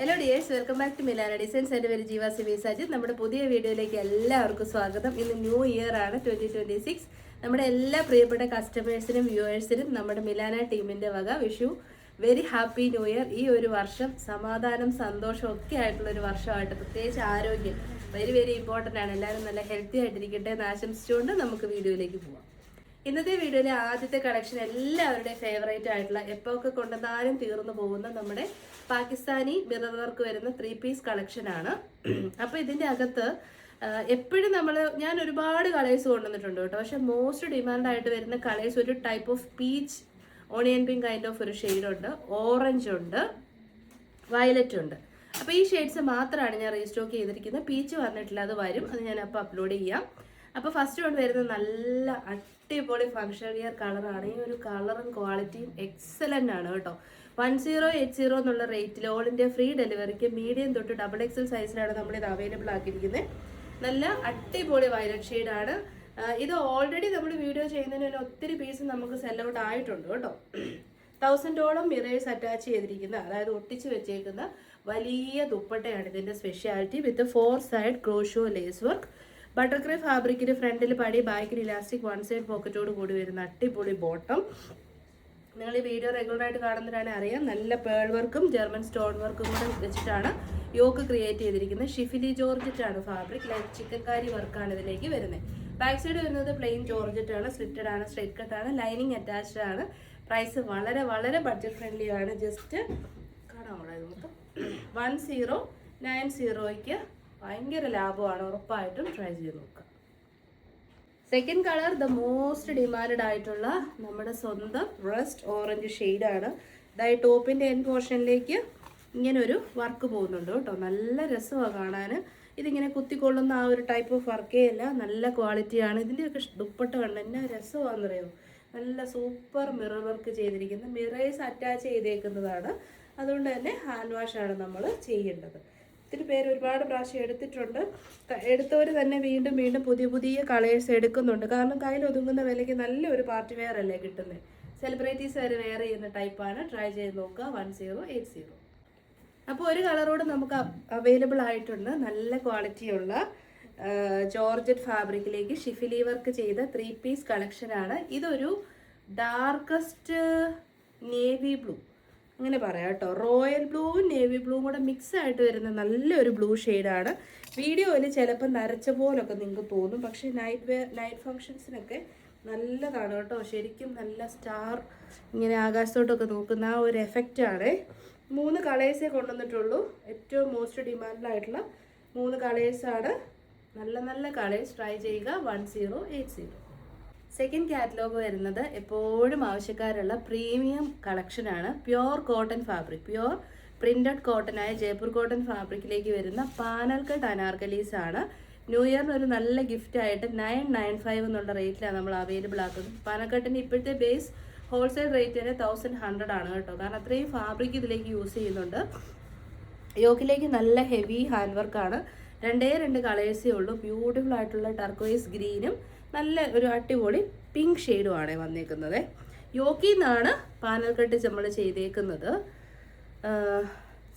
Hello dears welcome back to Milana designs എന്റെ പേര് ജീവ സിബി സാജിത് നമ്മുടെ പുതിയ വീഡിയോയിലേക്ക് എല്ലാവർക്കും സ്വാഗതം. ഇന്ന് ന്യൂ ഇയർ ആണ് ട്വന്റി ട്വന്റി സിക്സ് നമ്മുടെ എല്ലാ പ്രിയപ്പെട്ട കസ്റ്റമേഴ്സിനും വ്യൂവേഴ്സിനും നമ്മുടെ മിലാന ടീമിന്റെ വക. Wish you very happy new year ഈ ഒരു വർഷം സമാധാനം സന്തോഷം ഒക്കെ ആയിട്ടുള്ള ഒരു വർഷമായിട്ട് പ്രത്യേകിച്ച് ആരോഗ്യം. വെരി വെരി ഇമ്പോർട്ടന്റ് ആണ്. എല്ലാവരും നല്ല ഹെൽത്തി ആയിട്ടിരിക്കട്ടെ എന്ന് ആശംസിച്ചുകൊണ്ട് നമുക്ക് വീഡിയോയിലേക്ക് പോവാം. ഇന്നത്തെ വീഡിയോയിലെ ആദ്യത്തെ കളക്ഷൻ എല്ലാവരുടെയും ഫേവറേറ്റ് ആയിട്ടുള്ള എപ്പോഴൊക്കെ കൊണ്ടുവന്നാലും തീർന്നു പോകുന്ന നമ്മുടെ പാകിസ്ഥാനി മിറർ വർക്ക് വരുന്ന ത്രീ പീസ് കളക്ഷൻ ആണ്. അപ്പോൾ ഇതിന്റെ അകത്ത് എപ്പോഴും നമ്മൾ ഞാൻ ഒരുപാട് കളേഴ്സ് കൊണ്ടുവന്നിട്ടുണ്ട് കേട്ടോ. പക്ഷെ മോസ്റ്റ് ഡിമാൻഡ് ആയിട്ട് വരുന്ന കളേഴ്സ് ഒരു type of peach onion pink kind of ഒരു ഷെയ്ഡുണ്ട് ഓറഞ്ച് ഉണ്ട്. വയലറ്റ് ഉണ്ട്. അപ്പോൾ ഈ ഷെയ്ഡ്സ് മാത്രമാണ് ഞാൻ റീസ്റ്റോക്ക് ചെയ്തിരിക്കുന്നത്. പീച്ച് വന്നിട്ടില്ല അത് വരും. അത് ഞാൻ അപ്പോൾ അപ്ലോഡ് ചെയ്യാം. അപ്പോൾ ഫസ്റ്റ് കൊണ്ട് വരുന്നത് നല്ല അടിപൊളി ഫങ്ഷൻ വിയർ കളറാണ് ഈ ഒരു കളറും ക്വാളിറ്റിയും എക്സലന്റ് ആണ് കേട്ടോ. വൺ സീറോ എയ്റ്റ് സീറോ എന്നുള്ള റേറ്റിൽ ഓൾ ഇന്ത്യ ഫ്രീ ഡെലിവറിക്ക് മീഡിയം തൊട്ട് ഡബിൾ എക്സൽ സൈസിലാണ് നമ്മളിത് അവൈലബിൾ ആക്കിയിരിക്കുന്നത് നല്ല അടിപൊളി വയലറ്റ് ഷെയ്ഡാണ് ഇത് ഓൾറെഡി നമ്മൾ വീഡിയോ ചെയ്യുന്നതിന് ഒത്തിരി പീസ് നമുക്ക് സെൽ ഔട്ട് ആയിട്ടുണ്ട് കേട്ടോ. തൗസൻഡോളം മിറേഴ്സ് അറ്റാച്ച് ചെയ്തിരിക്കുന്ന അതായത് ഒട്ടിച്ച് വെച്ചേക്കുന്ന വലിയ ദുപ്പട്ടയാണ് ഇതിന്റെ speciality with four side crochet lace work butter crepe ഫാബ്രിക്കിന് ഫ്രണ്ടിൽ പടി ബാക്കിൽ ഇലാസ്റ്റിക് വൺ സൈഡ് പോക്കറ്റോട് കൂടി വരുന്ന അടിപൊളി ബോട്ടം. നിങ്ങൾ ഈ വീഡിയോ റെഗുലറായിട്ട് കാണുന്നവരാണ് അറിയാം. നല്ല പേൾ വർക്കും ജർമ്മൻ സ്റ്റോൺ വർക്കും കൂടെ വെച്ചിട്ടാണ് യോക്ക് ക്രിയേറ്റ് ചെയ്തിരിക്കുന്നത്. ഷിഫിലി ജോർജറ്റ് ആണ് ഫാബ്രിക്. ലൈക്ക് ചിക്കൻ കാരി വർക്കാണ് ഇതിലേക്ക് വരുന്നത്. ബാക്ക് സൈഡ് വരുന്നത് പ്ലെയിൻ ജോർജറ്റ് ആണ് സ്ലിറ്റഡ് ആണ് സ്ട്രൈറ്റ് കട്ടാണ് ലൈനിങ് അറ്റാച്ച്ഡ് ആണ്. പ്രൈസ് വളരെ വളരെ ബഡ്ജറ്റ് ഫ്രണ്ട്ലി ആണ്. ജസ്റ്റ് കാണാം മൊത്തം. വൺ സീറോ നയൻ സീറോയ്ക്ക് ഭയങ്കര ലാഭമാണ് ഉറപ്പായിട്ടും ട്രൈ ചെയ്ത് നോക്കുക. Second colour the most demand ആയിട്ടുള്ള നമ്മുടെ സ്വന്തം റസ്റ്റ് ഓറഞ്ച് ഷെയ്ഡാണ് ഇതായി ടോപ്പിന്റെ എൻ പോർഷനിലേക്ക് ഇങ്ങനെ ഒരു വർക്ക് പോകുന്നുണ്ട് കേട്ടോ. നല്ല രസമാണ് കാണാൻ ഇതിങ്ങനെ കുത്തിക്കൊള്ളുന്ന ആ ഒരു ടൈപ്പ് ഓഫ് വർക്കേ അല്ല. നല്ല ക്വാളിറ്റിയാണ് ഇതിന്റെയൊക്കെ ദുപ്പട്ട കണ്ട്? എന്നാ രസമാണെന്നറിയോ? നല്ല സൂപ്പർ മിറർ വർക്ക് ചെയ്തിരിക്കുന്ന മിറേഴ്സ് അറ്റാച്ച് ചെയ്തേക്കുന്നതാണ്. അതുകൊണ്ട് തന്നെ ഹാൻഡ് വാഷാണ് നമ്മൾ ചെയ്യേണ്ടത്. ഒത്തിരി പേര് ഒരുപാട് പ്രാവശ്യം എടുത്തിട്ടുണ്ട്. എടുത്തവർ തന്നെ വീണ്ടും വീണ്ടും പുതിയ പുതിയ കളേഴ്സ് എടുക്കുന്നുണ്ട്. കാരണം കയ്യിൽ ഒതുങ്ങുന്ന വിലയ്ക്ക് നല്ലൊരു പാർട്ടി വെയർ അല്ലേ കിട്ടുന്നത് സെലിബ്രിറ്റീസ് വരെ വെയർ ചെയ്യുന്ന ടൈപ്പാണ് ട്രൈ ചെയ്ത് നോക്കുക. വൺ സീറോ എയ്റ്റ് സീറോ അപ്പോൾ ഒരു കളറോട് നമുക്ക് അവൈലബിൾ ആയിട്ടുണ്ട്. നല്ല ക്വാളിറ്റിയുള്ള ജോർജറ്റ് ഫാബ്രിക്കിലേക്ക് ഷിഫിലി വർക്ക് ചെയ്ത ത്രീ പീസ് കളക്ഷനാണ് ഇതൊരു ഡാർക്കസ്റ്റ് നേവി ബ്ലൂ അങ്ങനെ പറയാം കേട്ടോ. റോയൽ ബ്ലൂവും നേവി ബ്ലൂവും കൂടെ മിക്സ് ആയിട്ട് വരുന്ന നല്ലൊരു ബ്ലൂ ഷെയ്ഡാണ് വീഡിയോയിൽ ചിലപ്പോൾ നരച്ച പോലൊക്കെ നിങ്ങൾക്ക് തോന്നും. പക്ഷേ നൈറ്റ് വെയർ നൈറ്റ് ഫങ്ഷൻസിനൊക്കെ നല്ലതാണ് കേട്ടോ. ശരിക്കും നല്ല സ്റ്റാർ ഇങ്ങനെ ആകാശത്തോട്ടൊക്കെ നോക്കുന്ന ആ ഒരു എഫക്റ്റാണ് മൂന്ന് കളേഴ്സേ കൊണ്ടുവന്നിട്ടുള്ളൂ. ഏറ്റവും മോസ്റ്റ് ഡിമാൻഡായിട്ടുള്ള മൂന്ന് കളേഴ്സാണ് നല്ല നല്ല കളേഴ്സ് ട്രൈ ചെയ്യുക. One zero eight zero second catalogue വരുന്നത് എപ്പോഴും ആവശ്യക്കാരുള്ള പ്രീമിയം കളക്ഷനാണ് pure cotton fabric pure printed cotton ആയ ജയ്പൂർ കോട്ടൺ ഫാബ്രിക്കിലേക്ക് വരുന്ന പാനൽ കട്ട് അനാർക്കലീസ് ആണ്. ന്യൂ ഇയറിന് ഒരു നല്ല ഗിഫ്റ്റ് ആയിട്ട് നയൻ നയൻ ഫൈവ് എന്നുള്ള റേറ്റിലാണ് നമ്മൾ അവൈലബിൾ ആക്കുന്നത്. പാനക്കട്ടിന്റെ ഇപ്പോഴത്തെ ബേസ് ഹോൾസെയിൽ റേറ്റ് തന്നെ തൗസൻഡ് ഹൺഡ്രഡ് ആണ് കേട്ടോ. കാരണം അത്രയും ഫാബ്രിക് ഇതിലേക്ക് യൂസ് ചെയ്യുന്നുണ്ട്. യോക്കിലേക്ക് നല്ല ഹെവി ഹാൻഡ് വർക്കാണ് രണ്ടേ രണ്ട് കളേഴ്സേ ഉള്ളൂ. ബ്യൂട്ടിഫുൾ ആയിട്ടുള്ള ടർക്കോയിസ് ഗ്രീനും നല്ല ഒരു അടിപൊളി പിങ്ക് ഷെയ്ഡുമാണ് വന്നേക്കുന്നത്. യോക്കിൽ നിന്നാണ് പാനൽ കട്ട് നമ്മൾ ചെയ്തേക്കുന്നത്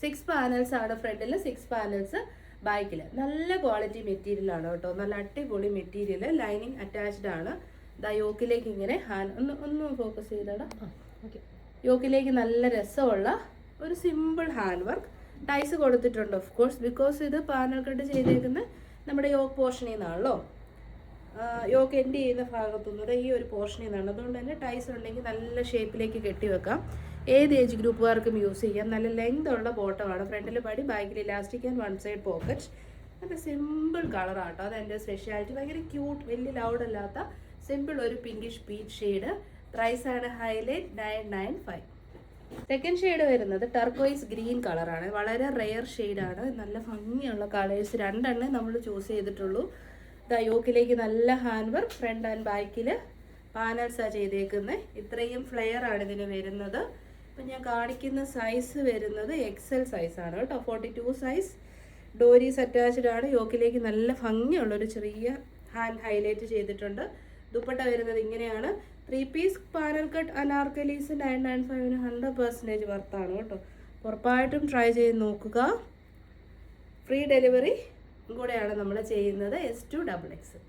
സിക്സ് പാനൽസ് ആണ് ഫ്രണ്ടിൽ സിക്സ് പാനൽസ് ബാക്കിൽ നല്ല ക്വാളിറ്റി മെറ്റീരിയൽ ആണ് കേട്ടോ. നല്ല അടിപൊളി മെറ്റീരിയൽ ലൈനിങ് അറ്റാച്ച്ഡ് ആണ്. ദാ യോക്കിലേക്ക് ഇങ്ങനെ ഹാൻഡ് ഒന്ന് ഒന്ന് ഫോക്കസ് ചെയ്തടാ. ഓക്കെ യോക്കിലേക്ക് നല്ല രസമുള്ള ഒരു സിമ്പിൾ ഹാൻഡ് വർക്ക് ടൈസ് കൊടുത്തിട്ടുണ്ട് ഓഫ് കോഴ്സ് ബിക്കോസ് ഇത് പാനൽ കട്ട് ചെയ്തേക്കുന്ന നമ്മുടെ യോക്ക് പോർഷനിൽ നിന്നാണല്ലോ. യോക്ക് എൻഡ് ചെയ്യുന്ന ഭാഗത്തുനിന്ന് ഈ ഒരു പോർഷനിൽ നിന്നാണ് അതുകൊണ്ട് തന്നെ ടൈസ് ഉണ്ടെങ്കിൽ നല്ല ഷേപ്പിലേക്ക് കെട്ടി വെക്കാം. ഏത് ഏജ് ഗ്രൂപ്പുകാർക്കും യൂസ് ചെയ്യാം. നല്ല ലെങ്ത് ഉള്ള ബോട്ടമാണ് ഫ്രണ്ടിൽ പടി ബാക്കിൽ elastic and one side pocket നല്ല സിമ്പിൾ കളറാട്ടോ അത് എന്റെ സ്പെഷ്യാലിറ്റി ഭയങ്കര ക്യൂട്ട് വലിയ ലൗഡ് അല്ലാത്ത സിമ്പിൾ ഒരു പിങ്കിഷ് പീച്ച് ഷെയ്ഡ് പ്രൈസ് ആണ് highlight nine nine five second shade വരുന്നത് ടർക്കോയിസ് ഗ്രീൻ കളറാണ് വളരെ റെയർ ഷെയ്ഡാണ് നല്ല ഭംഗിയുള്ള കളേഴ്സ് രണ്ടെണ്ണേ നമ്മൾ ചൂസ് ചെയ്തിട്ടുള്ളൂ. ദാ യോക്കിലേക്ക് നല്ല ഹാൻഡ് വർക്ക് ഫ്രണ്ട് ആൻഡ് ബാക്കിൽ പാനൽസാണ് ചെയ്തേക്കുന്നത് ഇത്രയും ഫ്ലെയർ ആണ് ഇതിന് വരുന്നത്. ഇപ്പം ഞാൻ കാണിക്കുന്ന സൈസ് വരുന്നത് എക്സൽ സൈസാണ് കേട്ടോ. Forty two size doris attached ആണ്. യോക്കിലേക്ക് നല്ല ഭംഗിയുള്ളൊരു ചെറിയ ഹാൻഡ് ഹൈലൈറ്റ് ചെയ്തിട്ടുണ്ട്. ദുപ്പട്ട വരുന്നത് ഇങ്ങനെയാണ്. Three piece panel cut anarkalis nine nine ഫൈവിന് hundred percentage വർത്താണ് കേട്ടോ. ഉറപ്പായിട്ടും ട്രൈ ചെയ്ത് നോക്കുക. ഫ്രീ ഡെലിവറി കൂടെയാണ് നമ്മൾ ചെയ്യുന്നത് എസ് ടു ഡബിൾ എക്സ്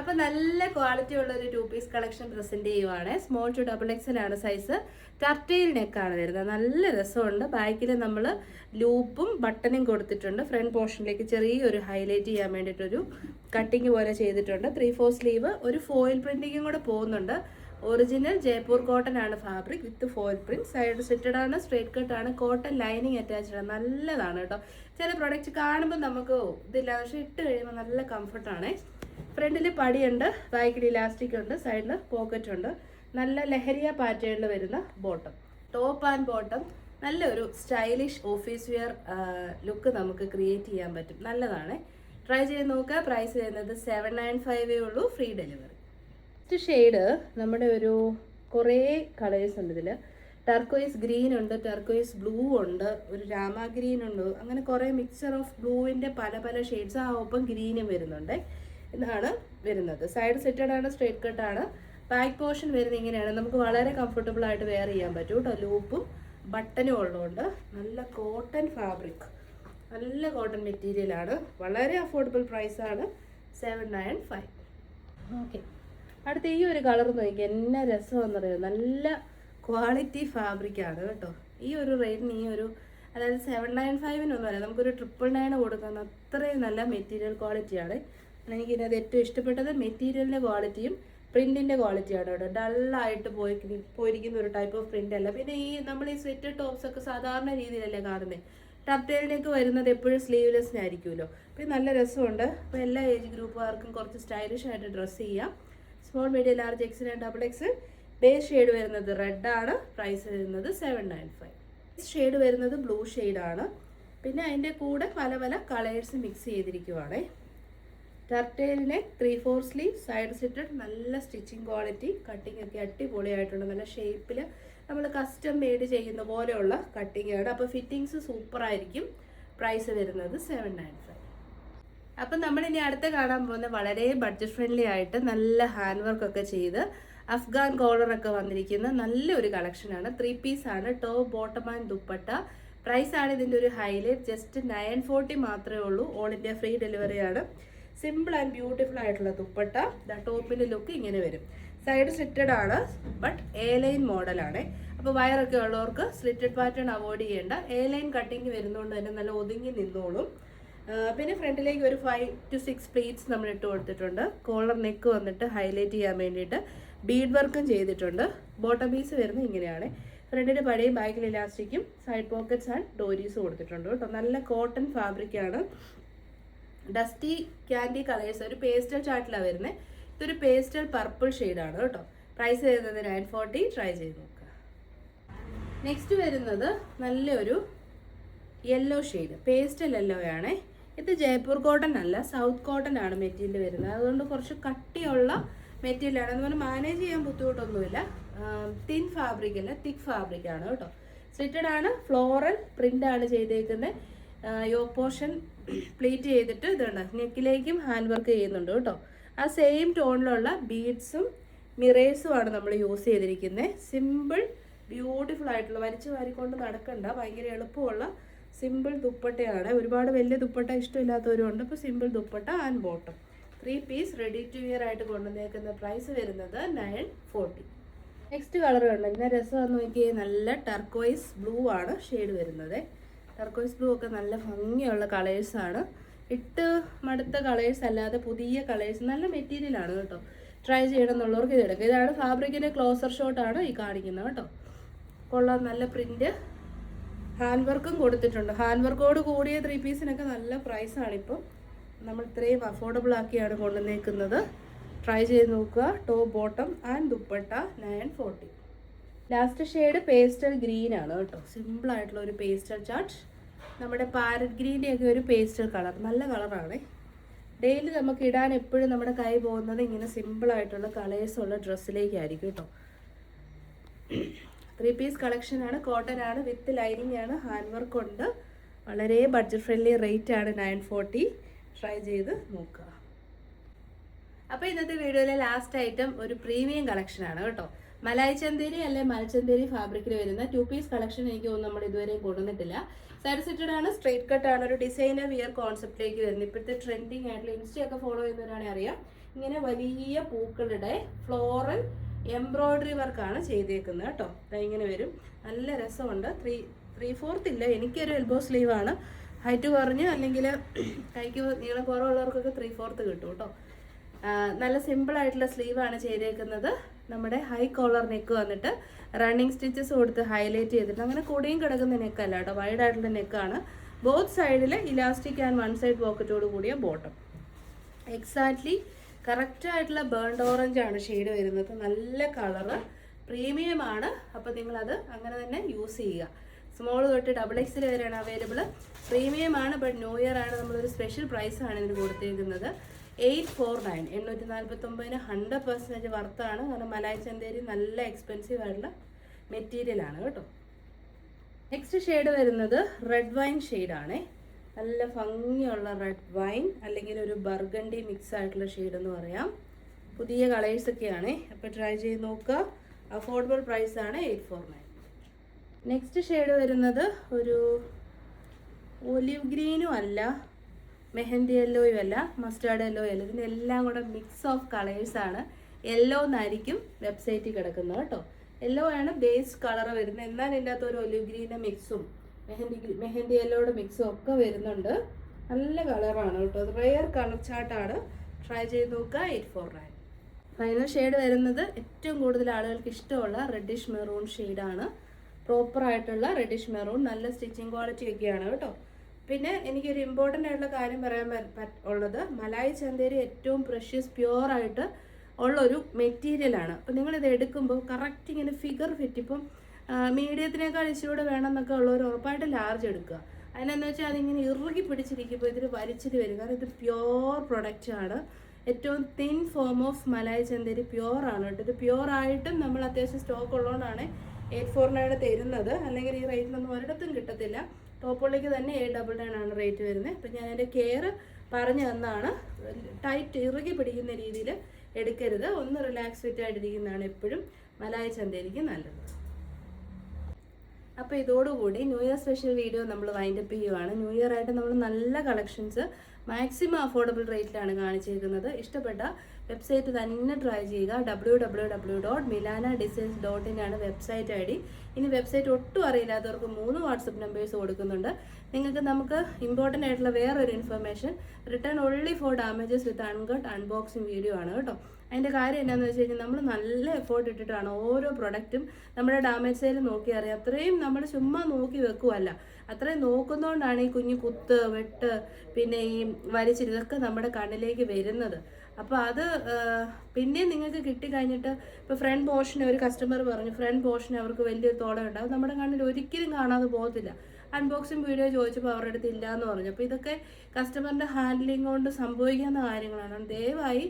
അപ്പോൾ നല്ല ക്വാളിറ്റി ഉള്ള ഒരു ടു പീസ് കളക്ഷൻ പ്രസന്റ് ചെയ്യുവാണ്. സ്മോൾ ടു ഡബിൾ എക്സലാണ് സൈസ് ടർട്ടയിൽ നെക്കാണ് വരുന്നത്. നല്ല രസമുണ്ട്. ബാക്കിൽ നമ്മൾ ലൂപ്പും ബട്ടണും കൊടുത്തിട്ടുണ്ട്. ഫ്രണ്ട് പോർഷനിലേക്ക് ചെറിയൊരു ഹൈലൈറ്റ് ചെയ്യാൻ വേണ്ടിയിട്ടൊരു കട്ടിങ് പോലെ ചെയ്തിട്ടുണ്ട്. ത്രീ ഫോർ സ്ലീവ് ഒരു ഫോയിൽ പ്രിന്റിങ്ങും കൂടെ പോകുന്നുണ്ട്. ഒറിജിനൽ ജയ്പൂർ കോട്ടൺ ആണ് fabric with foil print side slitted ആണ് സ്ട്രേറ്റ് കട്ട് ആണ് കോട്ടൺ ലൈനിങ് അറ്റാച്ച്ഡ് ആണ്. നല്ലതാണ് കേട്ടോ. ചില പ്രോഡക്റ്റ് കാണുമ്പോൾ നമുക്ക് ഇതില്ല പക്ഷെ ഇട്ട് കഴിയുമ്പോൾ നല്ല കംഫർട്ടാണ് ഫ്രണ്ടിൽ പടിയുണ്ട് ബാക്കിൽ ഇലാസ്റ്റിക് ഉണ്ട് സൈഡിൽ പോക്കറ്റ് ഉണ്ട്. നല്ല ലഹരിയ പാറ്റേണിൽ വരുന്ന ബോട്ടം ടോപ്പ് ആൻഡ് ബോട്ടം നല്ലൊരു സ്റ്റൈലിഷ് ഓഫീസ് വെയർ ലുക്ക് നമുക്ക് ക്രിയേറ്റ് ചെയ്യാൻ പറ്റും. നല്ലതാണ്. ട്രൈ ചെയ്ത് നോക്കുക പ്രൈസ് വരുന്നത് സെവൻ നയൻ ഫൈവേ ഉള്ളൂ. ഫ്രീ ഡെലിവറി നെക്സ്റ്റ് ഷെയ്ഡ് നമ്മുടെ ഒരു കുറേ കളേഴ്സ് ഉണ്ട് ഇതിൽ ടർക്കോയിസ് ഗ്രീൻ ഉണ്ട് ടർക്കോയിസ് ബ്ലൂ ഉണ്ട് ഒരു രാമ ഗ്രീൻ ഉണ്ട്. അങ്ങനെ കുറേ മിക്സർ ഓഫ് ബ്ലൂവിന്റെ പല പല ഷെയ്ഡ്സ് ആ ഒപ്പം ഗ്രീനും വരുന്നുണ്ട്. എന്നാണ് വരുന്നത്. സൈഡ് സെറ്റഡ് ആണ് സ്ട്രേറ്റ് കട്ട് ആണ്. ബാക്ക് പോർഷൻ വരുന്നത് ഇങ്ങനെയാണ്. നമുക്ക് വളരെ കംഫർട്ടബിൾ ആയിട്ട് വെയർ ചെയ്യാൻ പറ്റും കേട്ടോ ലൂപ്പും ബട്ടനും ഉള്ളതുകൊണ്ട് നല്ല കോട്ടൺ ഫാബ്രിക് നല്ല കോട്ടൺ മെറ്റീരിയലാണ് വളരെ അഫോർഡബിൾ പ്രൈസാണ് സെവൻ നയൻ ഫൈവ് ഓക്കെ അടുത്ത ഈ ഒരു കളർ നോക്കി എന്നാ രസമെന്നറിയോ നല്ല ക്വാളിറ്റി ഫാബ്രിക്കാണ് കേട്ടോ. ഈ ഒരു റേറ്റിന് ഈ ഒരു അതായത് സെവൻ നയൻ ഫൈവിനൊന്നും അല്ല നമുക്കൊരു ട്രിപ്പിൾ നയൻ കൊടുക്കുന്ന അത്രയും നല്ല മെറ്റീരിയൽ ക്വാളിറ്റിയാണ് എനിക്ക് ഇതിനകത്ത് ഏറ്റവും ഇഷ്ടപ്പെട്ടത്. മെറ്റീരിയലിന്റെ ക്വാളിറ്റിയും പ്രിന്റിന്റെ ക്വാളിറ്റിയാണ് കേട്ടോ. ഡള്ളായിട്ട് പോയി പോയിരിക്കുന്ന ഒരു ടൈപ്പ് ഓഫ് പ്രിന്റ് അല്ല. പിന്നെ ഈ നമ്മൾ ഈ സ്വെറ്റർ ടോപ്സ് ഒക്കെ സാധാരണ രീതിയിലല്ലേ കാണുന്നത് ടർട്ടേലിലേക്ക് വരുന്നത് എപ്പോഴും സ്ലീവ്ലെസ്സിനായിരിക്കുമല്ലോ അപ്പോൾ നല്ല രസമുണ്ട്. അപ്പോൾ എല്ലാ ഏജ് ഗ്രൂപ്പുകാർക്കും കുറച്ച് സ്റ്റൈലിഷ് ആയിട്ട് ഡ്രസ്സ് ചെയ്യാം. Small medium large X double X base shade വരുന്നത് ആണ്. പ്രൈസ് വരുന്നത് സെവൻ നയൻ ഫൈവ് ഷെയ്ഡ് വരുന്നത് ബ്ലൂ ഷെയ്ഡാണ് പിന്നെ അതിന്റെ കൂടെ പല പല കളേഴ്സ് മിക്സ് ചെയ്തിരിക്കുവാണേ. ടർട്ടേലിനെ three four sleeve side slitted നല്ല സ്റ്റിച്ചിങ് ക്വാളിറ്റി കട്ടിംഗ് ഒക്കെ അടിപൊളിയായിട്ടുണ്ട് നല്ല ഷേപ്പിൽ നമ്മൾ കസ്റ്റം മെയ്ഡ് ചെയ്യുന്ന പോലെയുള്ള കട്ടിംഗ് ആണ്. അപ്പോൾ ഫിറ്റിങ്സ് സൂപ്പറായിരിക്കും പ്രൈസ് വരുന്നത് സെവൻ നയൻ ഫൈവ് അപ്പം നമ്മളിനി അടുത്ത് കാണാൻ പോകുന്ന വളരെ ബഡ്ജറ്റ് ഫ്രണ്ട്ലി ആയിട്ട് നല്ല ഹാൻഡ് വർക്കൊക്കെ ചെയ്ത് അഫ്ഗാൻ കോളർ ഒക്കെ വന്നിരിക്കുന്ന നല്ലൊരു കളക്ഷനാണ് ത്രീ പീസ് ആണ്. Top bottom and dupatta. Price ആണ് ഇതിന്റെ ഒരു ഹൈലൈറ്റ് ജസ്റ്റ് നയൻ ഫോർട്ടി മാത്രമേ ഉള്ളൂ. ഓൾ ഇന്ത്യ ഫ്രീ ഡെലിവറി ആണ്. സിമ്പിൾ ആൻഡ് ബ്യൂട്ടിഫുൾ ആയിട്ടുള്ള ദുപ്പട്ട. ദ ടോപ്പിന്റെ ലുക്ക് ഇങ്ങനെ വരും. സൈഡ് സ്ലിറ്റഡ് ആണ് ബട്ട് എ ലൈൻ മോഡലാണ് അപ്പോൾ വയറൊക്കെ ഉള്ളവർക്ക് സ്ലിറ്റഡ് പാറ്റേൺ അവോയ്ഡ് ചെയ്യേണ്ട. എ ലൈൻ കട്ടിങ് വരുന്നതുകൊണ്ട് തന്നെ നല്ല ഒതുങ്ങി നിന്നോളും. പിന്നെ ഫ്രണ്ടിലേക്ക് ഒരു ഫൈവ് ടു സിക്സ് പ്ലീറ്റ്സ് നമ്മൾ ഇട്ട് കൊടുത്തിട്ടുണ്ട്. കോളർ നെക്ക് വന്നിട്ട് ഹൈലൈറ്റ് ചെയ്യാൻ വേണ്ടിയിട്ട്. ബീഡ് വർക്കും ചെയ്തിട്ടുണ്ട്. ബോട്ടം പീസ് വരുന്നത് ഇങ്ങനെയാണ്. ഫ്രണ്ടിന്റെ പഴയ ബാക്കിൽ ഇലാസ്റ്റിക്കും സൈഡ് പോക്കറ്റ്സ് ആൻഡ് ഡോരീസ് കൊടുത്തിട്ടുണ്ട് കേട്ടോ. നല്ല കോട്ടൺ ഫാബ്രിക്കാണ് ഡസ്റ്റി ക്യാൻഡി കളേഴ്സ് ഒരു പേസ്റ്റൽ ചാർട്ടിലാണ് വരുന്നത് ഇതൊരു പേസ്റ്റൽ പർപ്പിൾ ഷെയ്ഡാണ് കേട്ടോ. പ്രൈസ് വരുന്നത് നയൻ ഫോർട്ടി ട്രൈ ചെയ്ത് നോക്കുക നെക്സ്റ്റ് വരുന്നത് നല്ലൊരു യെല്ലോ ഷെയ്ഡ് പേസ്റ്റൽ യെല്ലോ ആണേ. ഇത് ജയ്പൂർ കോട്ടൺ അല്ല സൗത്ത് കോട്ടൺ ആണ് മെറ്റീരിയൽ വരുന്നത്. അതുകൊണ്ട് കുറച്ച് കട്ടിയുള്ള മെറ്റീരിയലാണ്. അതുപോലെ മാനേജ് ചെയ്യാൻ ബുദ്ധിമുട്ടൊന്നുമില്ല. തിൻ ഫാബ്രിക് അല്ല തിക്ക് ഫാബ്രിക് ആണ് കേട്ടോ. സ്ലിറ്റഡ് ആണ് ഫ്ലോറൽ പ്രിന്റ് ആണ് ചെയ്തേക്കുന്നത് യോ പോർഷൻ പ്ലീറ്റ് ചെയ്തിട്ട് ഇതുണ്ട്. നെക്കിലേക്കും ഹാൻഡ് വർക്ക് ചെയ്യുന്നുണ്ട് കേട്ടോ. ആ സെയിം ടോണിലുള്ള ബീഡ്സും മിറേഴ്സും ആണ് നമ്മൾ യൂസ് ചെയ്തിരിക്കുന്നത് സിമ്പിൾ ബ്യൂട്ടിഫുൾ ആയിട്ടുള്ള വരച്ച് വാരിക്കൊണ്ട് നടക്കണ്ട. ഭയങ്കര എളുപ്പമുള്ള സിമ്പിൾ ദുപ്പട്ടയാണ്. ഒരുപാട് വലിയ ദുപ്പട്ട ഇഷ്ടമില്ലാത്തവരും ഉണ്ട് അപ്പോൾ simple dupatta and bottom three piece ready to wear ആയിട്ട് കൊണ്ടുവന്നേക്കുന്ന പ്രൈസ് വരുന്നത് നയൻ ഫോർട്ടി നെക്സ്റ്റ് കളർ കണ്ടു? ഇതിനെ രസമെന്ന് നോക്കിയാൽ നല്ല ടർക്കോയ്സ് ബ്ലൂ ആണ് ഷെയ്ഡ് വരുന്നത്. ടർക്കോയ്സ് ബ്ലൂ ഒക്കെ നല്ല ഭംഗിയുള്ള കളേഴ്സാണ് ഇട്ട് മടുത്ത കളേഴ്സ് അല്ലാതെ പുതിയ കളേഴ്സ് നല്ല മെറ്റീരിയലാണ് കേട്ടോ. ട്രൈ ചെയ്യണം എന്നുള്ളവർക്ക് ഇത് എടുക്കുക ഇതാണ് ഫാബ്രിക്കിന്റെ ക്ലോസർ ഷോട്ടാണ് ഈ കാണിക്കുന്നത് കേട്ടോ. കൊള്ളാം. നല്ല പ്രിന്റ് ഹാൻഡ് വർക്കും കൊടുത്തിട്ടുണ്ട്. ഹാൻഡ് വർക്കോട് കൂടിയ ത്രീ പീസിനൊക്കെ നല്ല പ്രൈസാണിപ്പോൾ നമ്മൾ ഇത്രയും അഫോർഡബിൾ ആക്കിയാണ് കൊണ്ടുവന്നേക്കുന്നത്. ട്രൈ ചെയ്ത് നോക്കുക. Top bottom and dupatta nine forty last shade pastel green ആണ് കേട്ടോ. സിമ്പിൾ ആയിട്ടുള്ള ഒരു പേസ്റ്റൽ ചാർട്ട് നമ്മുടെ പാരറ്റ് ഗ്രീന്റെയൊക്കെ ഒരു പേസ്റ്റൽ കളർ നല്ല കളറാണ് ഡെയിലി നമുക്ക് ഇടാൻ എപ്പോഴും നമ്മുടെ കൈ പോകുന്നത് ഇങ്ങനെ സിമ്പിൾ ആയിട്ടുള്ള കളേഴ്സ് ഉള്ള ഡ്രസ്സിലേക്കായിരിക്കും കേട്ടോ. ത്രീ പീസ് കളക്ഷൻ ആണ്. കോട്ടൺ ആണ്. വിത്ത് ലൈനിങ് ആണ്. ഹാൻഡ് വർക്ക് ഉണ്ട്. വളരെ ബഡ്ജറ്റ് ഫ്രണ്ട്ലി റേറ്റ് ആണ് നയൻ ഫോർട്ടി ട്രൈ ചെയ്ത് നോക്കുക. അപ്പോൾ ഇന്നത്തെ വീഡിയോയിലെ ലാസ്റ്റ് ഐറ്റം ഒരു പ്രീമിയം കളക്ഷൻ ആണ് കേട്ടോ. മലായി ചന്തേരി അല്ലെ മലച്ചന്തേരി ഫാബ്രിക്കിൽ വരുന്ന ടു പീസ് കളക്ഷൻ എനിക്ക് തോന്നുന്നു നമ്മൾ ഇതുവരെയും കൊണ്ടുവന്നിട്ടില്ല. സൈഡ് ആണ് സ്ട്രേറ്റ് കട്ട് ആണ് ഒരു ഡിസൈനർ വിയർ കോൺസെപ്റ്റിലേക്ക് വരുന്നത് ഇപ്പോഴത്തെ ട്രെൻഡിങ് ആയിട്ടുള്ള ഇൻസ്റ്റയൊക്കെ ഫോളോ ചെയ്യുന്നവരാണെ അറിയാം. ഇങ്ങനെ വലിയ പൂക്കളുടെ ഫ്ലോറൽ എംബ്രോയിഡറി വർക്കാണ് ചെയ്തേക്കുന്നത് കേട്ടോ. ഇങ്ങനെ വരും. നല്ല രസമുണ്ട്. ത്രീ ത്രീ ഫോർത്ത് ഇല്ല. എനിക്കൊരു എൽബോ സ്ലീവാണ് ഹൈറ്റ് കുറഞ്ഞ് അല്ലെങ്കിൽ കൈക്ക് നീളം കുറവുള്ളവർക്കൊക്കെ ത്രീ ഫോർത്ത് കിട്ടും കേട്ടോ. നല്ല സിമ്പിൾ ആയിട്ടുള്ള സ്ലീവാണ് ചെയ്തേക്കുന്നത്. നമ്മുടെ ഹൈ കോളർ നെക്ക് വന്നിട്ട് റണ്ണിങ് സ്റ്റിച്ചസ് കൊടുത്ത് ഹൈലൈറ്റ് ചെയ്തിട്ട് അങ്ങനെ കൂടിയും കിടക്കുന്ന നെക്കല്ല കേട്ടോ വൈഡ് ആയിട്ടുള്ള നെക്കാണ് ബോത്ത് സൈഡിൽ ഇലാസ്റ്റിക് ആൻഡ് വൺ സൈഡ് പോക്കറ്റോട് കൂടിയ ബോട്ടം എക്സാക്ട്ലി കറക്റ്റ് ആയിട്ടുള്ള ബേൺഡ് ഓറഞ്ച് ആണ് ഷെയ്ഡ് വരുന്നത്. നല്ല കളറ് പ്രീമിയമാണ് അപ്പോൾ നിങ്ങളത് അങ്ങനെ തന്നെ യൂസ് ചെയ്യുക. സ്മോൾ തൊട്ട് ഡബിൾ എക്സൽ വരെയാണ് അവൈലബിൾ പ്രീമിയം ആണ് ബട്ട് ന്യൂ ഇയർ ആണ് നമ്മളൊരു സ്പെഷ്യൽ പ്രൈസ് ആണ് ഇതിന് കൊടുത്തിരിക്കുന്നത് എയ്റ്റ് ഫോർ നയൻ എണ്ണൂറ്റി നാൽപ്പത്തൊമ്പതിന് ഹൺഡ്രഡ് പെർസെന്റേജ് വർത്താണ്. കാരണം മലായ ചന്തേരി നല്ല എക്സ്പെൻസീവ് ആയിട്ടുള്ള മെറ്റീരിയൽ ആണ് കേട്ടോ. നെക്സ്റ്റ് ഷെയ്ഡ് വരുന്നത് റെഡ് വൈൻ ആണ്. നല്ല ഭംഗിയുള്ള റെഡ് വൈൻ അല്ലെങ്കിൽ ഒരു ബർഗണ്ടി മിക്സ് ആയിട്ടുള്ള ഷെയ്ഡ് എന്ന് പറയാം. പുതിയ കളേഴ്സ് ഒക്കെയാണ്. അപ്പോൾ ട്രൈ ചെയ്ത് നോക്കുക. അഫോർഡബിൾ പ്രൈസ് ആണ് eight four nine next shade വരുന്നത് ഒരു ഒലിവ് ഗ്രീനും അല്ല മെഹന്തി യെല്ലോയും അല്ല മസ്റ്റാർഡ് യെല്ലോയും അല്ല. ഇതിന്റെ എല്ലാം കൂടെ മിക്സ് ഓഫ് കളേഴ്സാണ് യെല്ലോ എന്നായിരിക്കും വെബ്സൈറ്റിൽ കിടക്കുന്നത് കേട്ടോ. യെല്ലോ ആണ് ബേസ് കളർ വരുന്നത്. എന്നാൽ ഇതിന്റെ അകത്ത് ഒരു ഒലിവ് ഗ്രീന്റെ മിക്സും മെഹന്തി മെഹന്തി യെല്ലോയുടെ മിക്സും ഒക്കെ വരുന്നുണ്ട്. നല്ല കളറാണ് കേട്ടോ. റെയർ കളർ ചാർട്ടാണ് ട്രൈ ചെയ്ത് നോക്കുക. Eight four nine final shade വരുന്നത് ഏറ്റവും കൂടുതൽ ആളുകൾക്ക് ഇഷ്ടമുള്ള റെഡിഷ് മെറൂൺ ഷെയ്ഡാണ് പ്രോപ്പർ ആയിട്ടുള്ള റെഡിഷ് മെറൂൺ നല്ല സ്റ്റിച്ചിങ് ക്വാളിറ്റി ഒക്കെയാണ് കേട്ടോ. പിന്നെ എനിക്കൊരു ഇമ്പോർട്ടന്റ് ആയിട്ടുള്ള കാര്യം പറയാൻ ഉള്ളത് മലായി ചന്തേരി ഏറ്റവും പ്രഷ്യസ് പ്യുവർ ആയിട്ട് ഉള്ളൊരു മെറ്റീരിയലാണ് അപ്പം നിങ്ങളിത് എടുക്കുമ്പോൾ കറക്റ്റ് ഇങ്ങനെ ഫിഗർ ഫിറ്റ് ഇപ്പം മീഡിയത്തിനേക്കാൾ ഇച്ചിരൂടെ വേണമെന്നൊക്കെ ഉള്ളവർ ഉറപ്പായിട്ട് ലാർജ് എടുക്കുക. അതിനെന്ന് വെച്ചാൽ അതിങ്ങനെ ഇറുകി പിടിച്ചിരിക്കുമ്പോൾ ഇതിൽ വലിച്ചിട്ട് വരും. കാരണം ഇത് പ്യുവർ പ്രൊഡക്റ്റ് ആണ്. ഏറ്റവും thin form of malai Chanderi pure ആണ് കേട്ടോ. ഇത് പ്യുവർ ആയിട്ടും നമ്മൾ അത്യാവശ്യം സ്റ്റോക്ക് ഉള്ളതുകൊണ്ടാണ് എയ്റ്റ് ഫോർ നയൻ തരുന്നത്. അല്ലെങ്കിൽ ഈ റേറ്റിനൊന്നും ഒരിടത്തും കിട്ടത്തില്ല. ടോപ്പുള്ളിക്ക് തന്നെ എയ്റ്റ് ഡബിൾ നയൻ ആണ് റേറ്റ് വരുന്നത്. അപ്പം ഞാൻ എന്റെ കെയർ പറഞ്ഞു തന്നാണ്. ടൈറ്റ് ഇറുകി പിടിക്കുന്ന രീതിയിൽ എടുക്കരുത്. ഒന്ന് റിലാക്സ് ഫിറ്റ് ആയിട്ടിരിക്കുന്നതാണ് എപ്പോഴും മലായ ചന്തയിലേക്ക് നല്ലത്. അപ്പോൾ ഇതോടുകൂടി ന്യൂ ഇയർ സ്പെഷ്യൽ വീഡിയോ നമ്മൾ വൈൻഡപ്പ് ചെയ്യുവാണ്. ന്യൂ ഇയർ ആയിട്ട് നമ്മൾ നല്ല കളക്ഷൻസ് മാക്സിമം അഫോർഡബിൾ റേറ്റിലാണ് കാണിച്ചിരിക്കുന്നത്. ഇഷ്ടപ്പെട്ട വെബ്സൈറ്റ് തന്നെ ട്രൈ ചെയ്യുക. W W W dot Milana designs dot in ആണ് വെബ്സൈറ്റ് ഐ ഡി. ഇനി വെബ്സൈറ്റ് ഒട്ടും അറിയില്ലാത്തവർക്ക് മൂന്ന് വാട്സപ്പ് നമ്പേഴ്സ് കൊടുക്കുന്നുണ്ട്. നിങ്ങൾക്ക് നമുക്ക് ഇമ്പോർട്ടന്റ് ആയിട്ടുള്ള വേറൊരു information return only for damages with uncut unboxing video ആണ് കേട്ടോ. അതിന്റെ കാര്യം എന്താണെന്ന് വെച്ച് കഴിഞ്ഞാൽ നമ്മൾ നല്ല എഫേർട്ട് ഇട്ടിട്ടാണ് ഓരോ പ്രൊഡക്റ്റും നമ്മുടെ ഡാമേജ് സെയിൽ നോക്കി അറിയാം. അത്രയും നമ്മൾ ചുമ്മാ നോക്കി വെക്കുമല്ല അത്രയും നോക്കുന്നതുകൊണ്ടാണ് ഈ കുഞ്ഞു കുത്ത് വെട്ട് പിന്നെ ഈ വരച്ചിരിതൊക്കെ നമ്മുടെ കണ്ണിലേക്ക് വരുന്നത്. അപ്പോൾ അത് പിന്നെ നിങ്ങൾക്ക് കിട്ടിക്കഴിഞ്ഞിട്ട് ഇപ്പോൾ ഫ്രണ്ട് പോർഷന് ഒരു കസ്റ്റമർ പറഞ്ഞു ഫ്രണ്ട് പോർഷന് അവർക്ക് വലിയൊരു തോളം ഉണ്ടാവും നമ്മുടെ കണ്ണിൽ ഒരിക്കലും കാണാതെ പോകത്തില്ല. അൺബോക്സിങ് വീഡിയോ ചോദിച്ചപ്പോൾ അവരുടെ അടുത്ത് ഇല്ല എന്ന് പറഞ്ഞു. അപ്പോൾ ഇതൊക്കെ കസ്റ്റമറിന്റെ ഹാൻഡ്ലിങ് കൊണ്ട് സംഭവിക്കാവുന്ന കാര്യങ്ങളാണ്. ദയവായി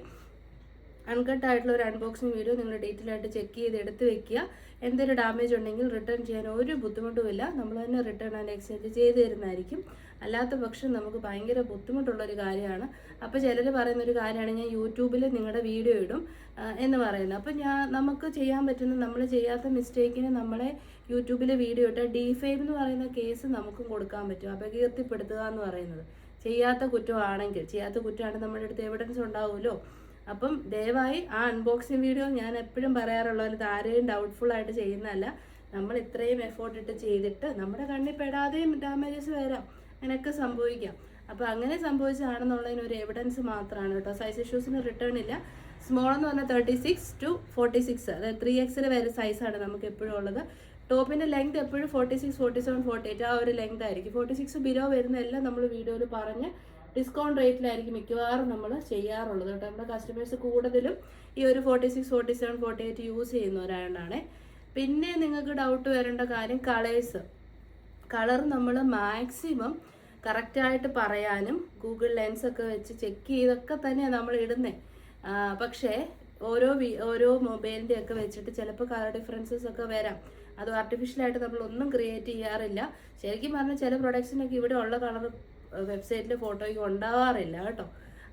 അൺകട്ട് ആയിട്ടുള്ള ഒരു അൺബോക്സിങ് വീഡിയോ നിങ്ങൾ ഡീറ്റെയിൽ ആയിട്ട് ചെക്ക് ചെയ്ത് എടുത്ത് വെക്കുക. എന്തെങ്കിലും ഡാമേജ് ഉണ്ടെങ്കിൽ റിട്ടേൺ ചെയ്യാൻ ഒരു ബുദ്ധിമുട്ടുമില്ല. നമ്മൾ തന്നെ റിട്ടേൺ ആൻഡ് എക്സ്ചേഞ്ച് ചെയ്ത് തരുന്നതായിരിക്കും. അല്ലാത്ത പക്ഷം നമുക്ക് ഭയങ്കര ബുദ്ധിമുട്ടുള്ളൊരു കാര്യമാണ്. അപ്പോൾ ചിലർ പറയുന്ന ഒരു കാര്യമാണ് ഞാൻ യൂട്യൂബിൽ നിങ്ങളുടെ വീഡിയോ ഇടും എന്ന് പറയുന്നത്. അപ്പോൾ ഞാൻ നമുക്ക് ചെയ്യാൻ പറ്റുന്ന നമ്മൾ ചെയ്യാത്ത മിസ്റ്റേക്കിന് നമ്മളെ യൂട്യൂബിൽ വീഡിയോ ഇട്ടാൽ ഡിഫെയിം എന്ന് പറയുന്ന കേസ് നമുക്കും കൊടുക്കാൻ പറ്റും അപകീർത്തിപ്പെടുത്തുക എന്ന് പറയുന്നത്. ചെയ്യാത്ത കുറ്റമാണെങ്കിൽ ചെയ്യാത്ത കുറ്റമാണെങ്കിൽ നമ്മുടെ അടുത്ത് എവിഡൻസ് ഉണ്ടാവുമല്ലോ. അപ്പം ദയവായി ആ അൺബോക്സിങ് വീഡിയോ ഞാൻ എപ്പോഴും പറയാറുള്ള പോലെ ആരെയും ഡൗട്ട്ഫുൾ ആയിട്ട് ചെയ്യുന്നതല്ല. നമ്മൾ ഇത്രയും എഫോർട്ട് ഇട്ട് ചെയ്തിട്ട് നമ്മുടെ കണ്ണിൽ പെടാതെയും ഡാമേജസ് വരാം. അങ്ങനെയൊക്കെ സംഭവിക്കാം. അപ്പോൾ അങ്ങനെ സംഭവിച്ചതാണെന്നുള്ളതിന് ഒരു എവിഡൻസ് മാത്രമാണ് കേട്ടോ. സൈസ് ഇഷ്യൂസിന് റിട്ടേൺ ഇല്ല. സ്മോൾ എന്ന് പറഞ്ഞാൽ thirty six to forty six അതായത് ത്രീ എക്സിൽ വരെ സൈസാണ് നമുക്ക് എപ്പോഴും ഉള്ളത്. ടോപ്പിന്റെ ലെങ്ത് എപ്പോഴും forty six forty seven forty eight ആ ഒരു ലെങ്ത് ആയിരിക്കും. ഫോർട്ടി സിക്സ് ബിലോ വരുന്ന എല്ലാം നമ്മൾ വീഡിയോയിൽ പറഞ്ഞ് ഡിസ്കൗണ്ട് റേറ്റിലായിരിക്കും മിക്കവാറും നമ്മൾ ചെയ്യാറുള്ളത് കേട്ടോ. നമ്മുടെ കസ്റ്റമേഴ്സ് കൂടുതലും ഈ ഒരു forty six forty seven forty eight use ചെയ്യുന്നവരാണ് പിന്നെ നിങ്ങൾക്ക് ഡൗട്ട് വരേണ്ട കാര്യം കളേഴ്സ് കളർ നമ്മൾ മാക്സിമം കറക്റ്റായിട്ട് പറയാനും ഗൂഗിൾ ലെൻസ് ഒക്കെ വെച്ച് ചെക്ക് ചെയ്തൊക്കെ തന്നെയാണ് നമ്മൾ ഇടുന്നത് പക്ഷേ ഓരോ ഓരോ മൊബൈലിന്റെ ഒക്കെ വെച്ചിട്ട് ചിലപ്പോൾ കളർ ഡിഫറൻസസ് ഒക്കെ വരാം. അത് ആർട്ടിഫിഷ്യലായിട്ട് നമ്മൾ ഒന്നും ക്രിയേറ്റ് ചെയ്യാറില്ല. ശരിക്കും പറഞ്ഞാൽ ചില പ്രൊഡക്ട്സിനൊക്കെ ഇവിടെ ഉള്ള കളർ വെബ്സൈറ്റിൽ ഫോട്ടോയ്ക്ക് ഉണ്ടാവാറില്ല കേട്ടോ.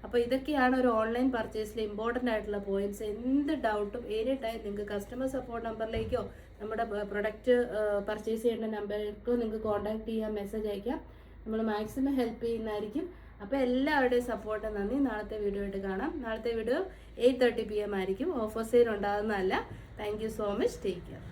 അപ്പോൾ ഇതൊക്കെയാണ് ഒരു ഓൺലൈൻ പർച്ചേസിൽ ഇമ്പോർട്ടന്റ് ആയിട്ടുള്ള പോയിന്റ്സ് എന്ത് ഡൗട്ടും എനി ടൈം നിങ്ങൾക്ക് കസ്റ്റമർ സപ്പോർട്ട് നമ്പറിലേക്കോ നമ്മുടെ പ്രൊഡക്റ്റ് പർച്ചേസ് ചെയ്യേണ്ട നമ്പർക്ക് നിങ്ങൾക്ക് കോൺടാക്ട് ചെയ്യാം മെസ്സേജ് അയക്കാം. നമ്മൾ മാക്സിമം ഹെൽപ്പ് ചെയ്യുന്നതായിരിക്കും. അപ്പോൾ എല്ലാവരുടെയും സപ്പോർട്ട് നന്ദി. നാളത്തെ വീഡിയോ ആയിട്ട് കാണാം. നാളത്തെ video eight thirty P M ആയിരിക്കും. Offer sale ഉണ്ടാകുന്നതല്ല. Thank you so much take care